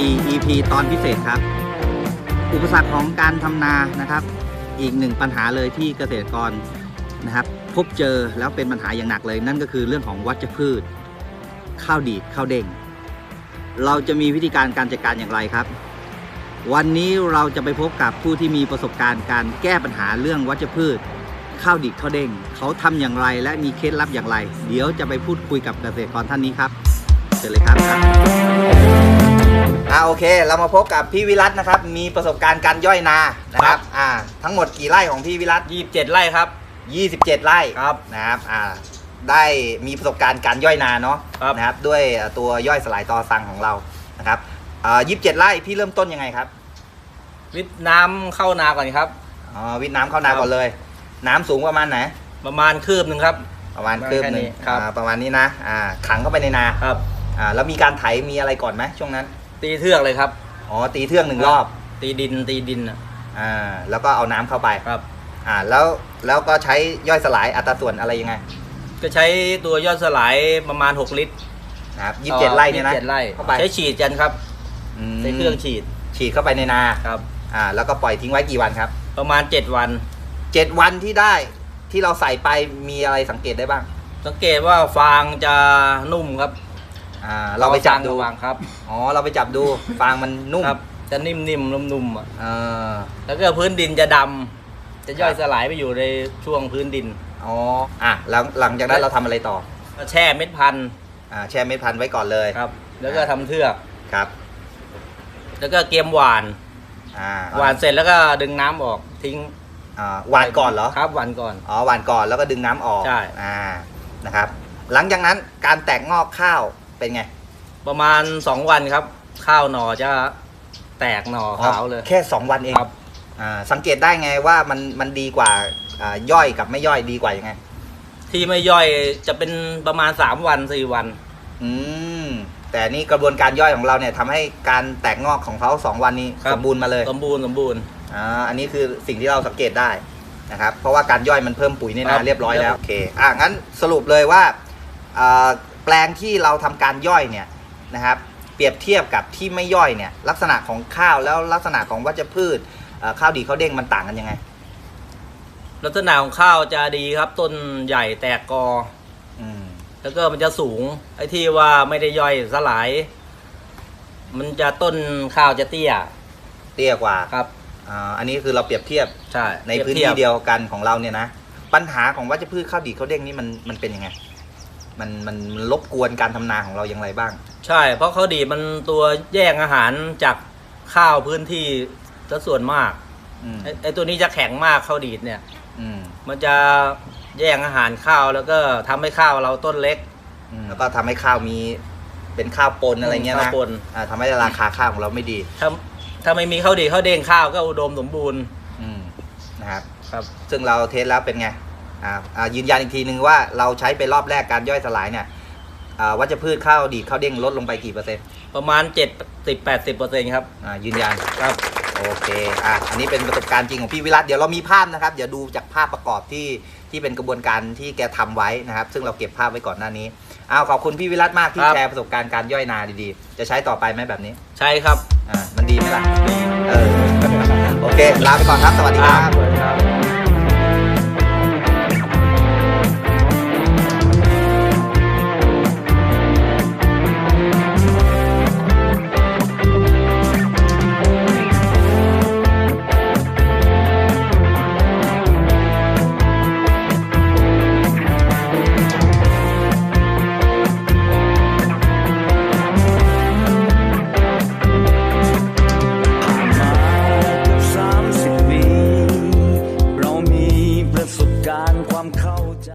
EP ตอนพิเศษครับ อุปสรรคของการทำนานะครับ อีกหนึ่งปัญหาเลยที่เกษตรกรนะครับ พบเจอแล้วเป็นปัญหาอย่างหนักเลย นั่นก็คือเรื่องของวัชพืช ข้าวดีดข้าวเด้งเราจะมีวิธีการการจัดการอย่างไรครับ วันนี้เราจะไปพบกับผู้ที่มีประสบการณ์การแก้ปัญหาเรื่องวัชพืช ข้าวดีดข้าวเด้งเขาทำอย่างไรและมีเคล็ดลับอย่างไร เดี๋ยวจะไปพูดคุยกับเกษตรกรท่านนี้ครับเชิญเลยครับ อ่าโอเค เรามาพบกับพี่วิรัตนะครับ มีประสบการณ์การย่อยนานะครับอ่าทั้งหมดกี่ไร่ของพี่วิรัตยี่สิบเจ็ดไร่ครับ27ไร่ครับนะครับอ่าได้มีประสบการณ์การย่อยนาเนาะครับนะครับด้วยตัวย่อยสลายตอสังของเรานะครับอ่า27ไร่พี่เริ่มต้นยังไงครับ วิทย์น้ำเข้านาก่อนครับ อ๋อวิทย์น้ำเข้านาครับก่อนเลย น้ำสูงประมาณไหน ประมาณคืบหนึ่งครับ ประมาณคืบหนึ่งแค่นี้ครับ อ่าประมาณนี้นะอ่าขังเข้าไปในนาครับ อ่าแล้วมีการไถมีอะไรก่อนไหมช่วงนั้น ตีเทือกเลยครับ อ๋อ ตีเทือกหนึ่งรอบ ตีดินตีดินน่ะอ่า แล้วก็เอาน้ำเข้าไป ครับ อ่า แล้วแล้วก็ใช้ย่อยสลายอัตราส่วนอะไรยังไง ก็ใช้ตัวยอดสลายประมาณ 6 ลิตรนะครับยี่สิบเจ็ดไร่เนี่ยนะ ยี่สิบเจ็ดไร่เข้าไปใช้ฉีดกันครับอืมใช้เครื่องฉีดฉีดเข้าไปในนา ครับ อ่า แล้วก็ปล่อยทิ้งไว้กี่วันครับ ประมาณ 7 วัน เจ็ดวันที่ได้ที่เราใส่ไปมีอะไรสังเกตได้บ้าง สังเกตว่าฟางจะนุ่มครับ อ่าเราไปจับดูฟางครับอ๋อเราไปจับดูฟางมันนุ่มครับ จะนิ่มๆนุ่มๆอะเออแล้วก็พื้นดินจะดำจะย่อยสลายไปอยู่ในช่วงพื้นดินอ๋ออะแล้วหลังจากนั้นเราทำอะไรต่อก็แช่เม็ดพันธุ์อ่าแช่เม็ดพันธุ์ไว้ก่อนเลยครับ แล้วก็ทำเทือก ครับแล้วก็เกมหวาน อ่าหวานเสร็จแล้วก็ดึงน้ำออกทิ้งอ่าหวานก่อนเหรอครับหวานก่อน อ๋อหวานก่อนแล้วก็ดึงน้ำออกใช่ อ่านะครับ หลังจากนั้นการแตกงอกข้าว เป็นไง ประมาณ2วันครับ ข้าวหน่อจะแตกหน่อขาวเลย แค่2วันเองครับ อ่าสังเกตได้ไงว่ามันมันดีกว่าอ่าย่อยกับไม่ย่อยดีกว่ายังไง ที่ไม่ย่อยจะเป็นประมาณ3วัน4วัน อืมแต่นี่กระบวนการย่อยของเราเนี่ยทำให้การแตกงอกของเขาสองวันนี้ครับ สมบูรณ์มาเลยสมบูรณ์สมบูรณ์ อ่าอันนี้คือสิ่งที่เราสังเกตได้นะครับเพราะว่าการย่อยมันเพิ่มปุ๋ยในครันาบเรียบร้อยแล้วโอเคอะงั้นสรุปเลยว่าอ่า แปลงที่เราทำการย่อยเนี่ยนะครับ เปรียบเทียบกับที่ไม่ย่อยเนี่ย ลักษณะของข้าวแล้วลักษณะของวัชพืชเอ่อข้าวดีข้าวเด้งมันต่างกันยังไง ลักษณะของข้าวจะดีครับ ต้นใหญ่แตกกออืมแล้วก็มันจะสูงไอ้ที่ว่าไม่ได้ย่อยสลาย มันจะต้นข้าวจะเตี้ย เตี้ยกว่าครับอ่าอันนี้คือเราเปรียบเทียบใช่ในปรีบพื้นทีที่บเดียวกันของเราเนี่ยนะปัญหาของวัชพืชข้าวดีข้าวเด้งนี่มันมันเป็นยังไง มันมันมันรบกวนการทำนาของเราอย่างไรบ้าง ใช่ เพราะเขาดีดมันตัวแย่งอาหารจากข้าวพื้นที่ซะส่วนมากอืมไอ้ไอ้ตัวนี้จะแข็งมากข้าวดีดเนี่ย อืมมันจะแย่งอาหารข้าวแล้วก็ทำให้ข้าวเราต้นเล็ก อืมแล้วก็ทำให้ข้าวมีเป็นข้าวปนอะไรเงี้ยข้านะวปน อ่าทำให้ราคาข้าวของเราไม่ดี ถ้าถ้าไม่มีข้าวดีข้าวเด้งข้าวก็อุดมสมบูรณ์อืมนะครับ ครับ ซึ่งเราเทสแล้วเป็นไงอ่าอ่า ยืนยันอีกทีนึงว่าเราใช้ไปรอบแรกการย่อยสลายเนี่ยอ่าวัชพืชข้าวดีดข้าวเด้งลดลงไปกี่เปอร์เซ็นต์ประมาณ 70 80เปอร์เซ็นต์ครับอ่ายืนยันครับโอเค อะ อันนี้เป็นประสบการณ์จริงของพี่วิรัต เดี๋ยวเรามีภาพนะครับ เดี๋ยวดูจากภาพประกอบที่ที่เป็นกระบวนการที่แกทำไว้นะครับ ซึ่งเราเก็บภาพไว้ก่อนหน้านี้อ้าวขอบคุณพี่วิรัตมากที่ครับแชร์ประสบการณ์การย่อยนาดีๆ จะใช้ต่อไปไหมแบบนี้ ใช่ครับ อ่า มันดีไหมล่ะ เออ โอเค ลาไปก่อนครับ สวัสดีครับ